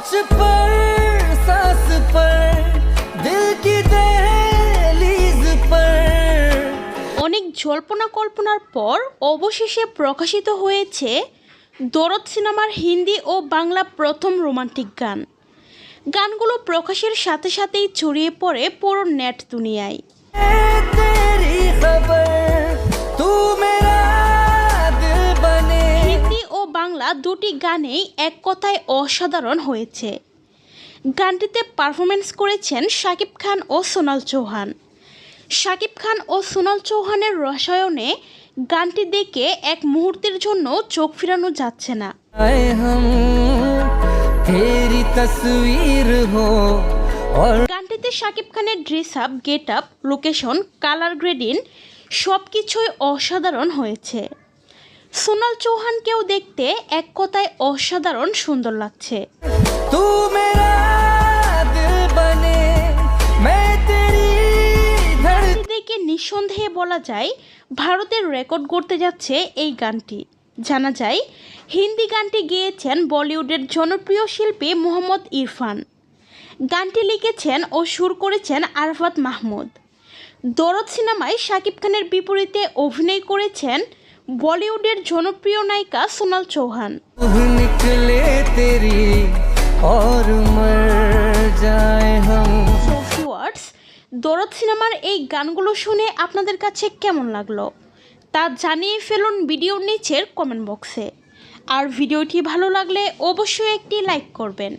सोच पर सांस पर दिल की दहलीज पर অনেক জল্পনা কল্পনার পর অবশেষে প্রকাশিত হয়েছে দরদ সিনেমার হিন্দি ও বাংলা প্রথম রোমান্টিক গান গানগুলো প্রকাশের সাথে সাথেই ছড়িয়ে পড়ে পুরো নেট দুনিয়ায় तेरी खबर দুটি গানেই এক কথায় অসাধারণ হয়েছে। গানটিতে পারফরমেন্স করেছেন শাকিব খান ও সোনাল চৌহান। শাকিব খান ও সোনাল চৌহানের রসায়নে গানটি দেখে এক মুহূর্তের জন্য চোখ ফিরানো যাচ্ছে না। গানটিতে শাকিব খানের dress up get up location colour grading সব কিছুই অসাধারণ হয়েছে। সোনাল চৌহানকেও দেখতে এক কথায় অসাধারণ সুন্দর লাগছে। দেখে নিঃসন্দেহে বলা যায় ভারতের রেকর্ড করতে যাচ্ছে এই গানটি। জানা যায় হিন্দি গানটি গেয়েছেন বলিউডের জনপ্রিয় শিল্পী মোহাম্মদ ইরফান। গানটি লিখেছেন ও সুর করেছেন আরফাত মাহমুদ। দরদ সিনেমায় শাকিব খানের বিপরীতে অভিনয় করেছেন বলিউডের জনপ্রিয় নায়িকা সোনাল চৌহান। দরদ সিনেমার এই গানগুলো শুনে আপনাদের কাছে কেমন লাগল? তা জানিয়ে ফেলুন ভিডিওর নিচের কমেন্ট বক্সে আর ভিডিওটি ভালো লাগলে অবশ্যই একটি লাইক করবেন।